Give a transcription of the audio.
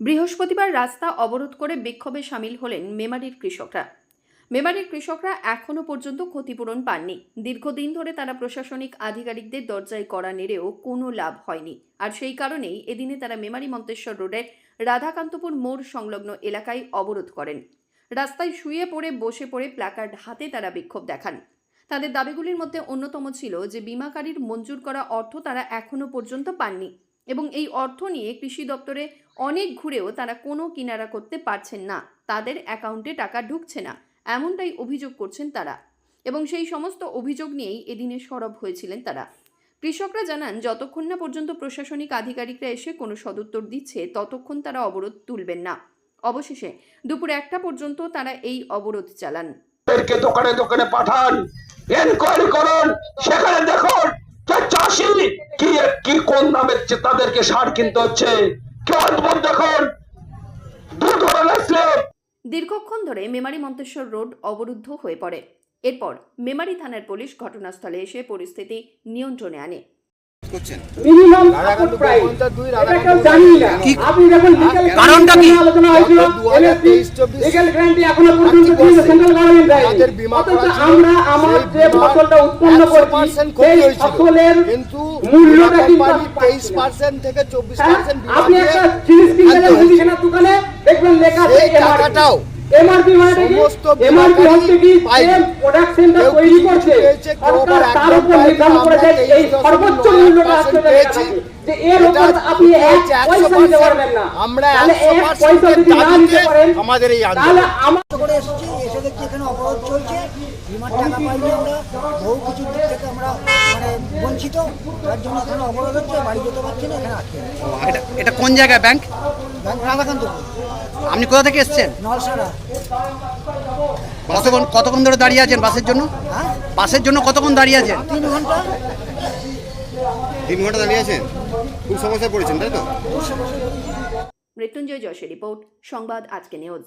বৃহস্পতিবার রাস্তা অবরোধ করে বিক্ষোভে সামিল হলেন মেমারির কৃষকরা। মেমারির কৃষকরা এখনও পর্যন্ত ক্ষতিপূরণ পাননি। দীর্ঘদিন ধরে তারা প্রশাসনিক আধিকারিকদের দরজায় করা নেড়েও কোনো লাভ হয়নি। আর সেই কারণেই এদিনে তারা মেমারি মন্তেশ্বর রোডের রাধাকান্তপুর মোড় সংলগ্ন এলাকায় অবরোধ করেন। রাস্তায় শুয়ে পড়ে বসে পড়ে প্ল্যাকার্ড হাতে তারা বিক্ষোভ দেখান। তাদের দাবিগুলির মধ্যে অন্যতম ছিল যে, বিমাকারীর মঞ্জুর করা অর্থ তারা এখনও পর্যন্ত পাননি। এবং এই অর্থ নিয়ে কৃষি দপ্তরে অনেক ঘুরেও তারা কোনো কিনারা করতে পারছেন না। তাদের অ্যাকাউন্টে টাকা ঢুকছে না, এমনটাই অভিযোগ করছেন তারা। এবং সেই সমস্ত অভিযোগ নিয়েই এদিনে সরব হয়েছিলেন তারা। কৃষকরা জানান, যতক্ষণ না পর্যন্ত প্রশাসনিক আধিকারিকরা এসে কোনো সদুত্তর দিচ্ছে, ততক্ষণ তারা অবরোধ তুলবেন না। অবশেষে দুপুর একটা পর্যন্ত তারা এই অবরোধ চালান। দোকানে দোকানে পাঠান এনকোয়ারি করুন, সেখানে দেখুন চাষি কি কি, কোন তাদেরকে সার কিনতে হচ্ছে? দেখুন। দীর্ঘক্ষণ ধরে মেমারি মন্তেশ্বর রোড অবরুদ্ধ হয়ে পড়ে। এরপর মেমারি থানার পুলিশ ঘটনাস্থলে এসে পরিস্থিতি নিয়ন্ত্রণে আনে। করছেন? মিনিমাম রাধাকান্ত প্রাইস এটা কেউ জানি না। আপনি দেখুন লিগ্যাল কারণটা কি? আলোচনা হয়েছিল গত 2023-24 লিগ্যাল গ্যারান্টি এখনও পর্যন্ত আর্থিক সেন্ট্রাল গভর্নমেন্ট দেয় অথচ আমরা আমার যে ফসলটা উৎপন্ন করছি সেই ফসলের কিন্তু মূল্যটা কিন্তু কোম্পানি আমি পাচ্ছি তেইশ না। পার্সেন্ট থেকে চব্বিশ হ্যাঁ, পার্সেন্ট আপনি একটা জিনিস কিনতে মুদিখানার দোকানে দেখবেন লেখা আছে এমআরপি মানে কি এমআরপি হচ্ছে কি যে প্রোডাক্ট সেন্টার তৈরি করছে সরকার তার উপর নির্ধারণ করেছে এই সর্বোচ্চ মূল্যটা আসলে পেয়েছি। যে এর উপর আপনি এক পয়সা দিতে পারবেন না। আমরা তাহলে এক পয়সা যদি না দিতে পারেন আমাদের এই তাহলে আন্দোলন। আমার করে এসেছি এসে দেখছি এখানে অবরোধ চলছে। বিমার টাকা পাইনি আমরা। বহু কিছু দিক থেকে আমরা মানে বঞ্চিত। তার জন্য এখানে অবরোধ হচ্ছে বাড়ি যেতে পারছি না এখানে আটকে এটা কোন জায়গায় ব্যাংক? ব্যাংক রাধাকান্ত আপনি কোথা থেকে এসছেন? কতক্ষণ কতক্ষণ ধরে দাঁড়িয়ে আছেন বাসের জন্য? হ্যাঁ? বাসের জন্য কতক্ষণ দাঁড়িয়ে আছেন? তিন ঘণ্টা। তিন ঘণ্টা দাঁড়িয়ে আছেন? খুব সমস্যায় পড়েছেন তাই তো? মৃত্যুঞ্জয় যশের রিপোর্ট সংবাদ আজকে নিউজ।